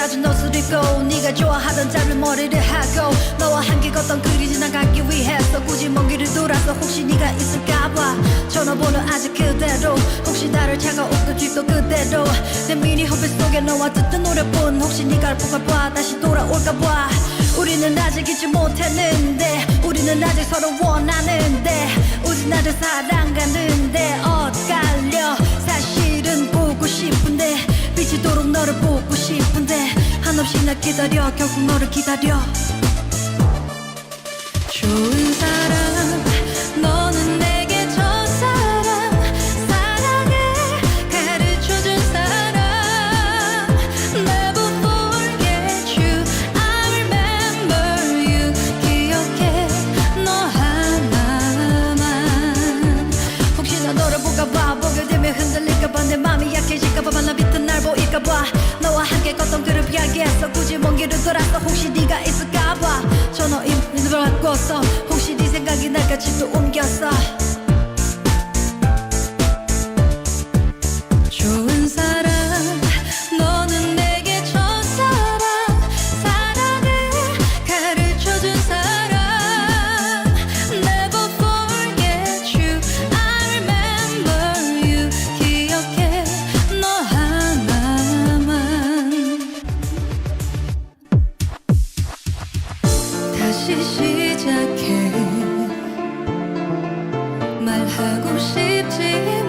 사준 옷을 입고 네가 좋아하던 짧은 전화번호 아직 그대로. 혹시 나를 차가웠던 집도 그대로. 내 미니 허브 속에 너와 듣던 노래뿐. 혹시 네가 보고 봐? 다시 돌아올까봐. 우리는 아직 잊지 못했는데. 우리는 아직 서로 원하는데. 우린 아직 사랑 가는데. 엇갈려. 사실은 보고 싶은데. 비치도록 너를 보고 싶은데. 한없이 날 기다려. 결국 너를 기다려. 좋은 바꿨어. 혹시 네 생각이 날까 집도 옮겼어 다시 시작해. 말하고 싶지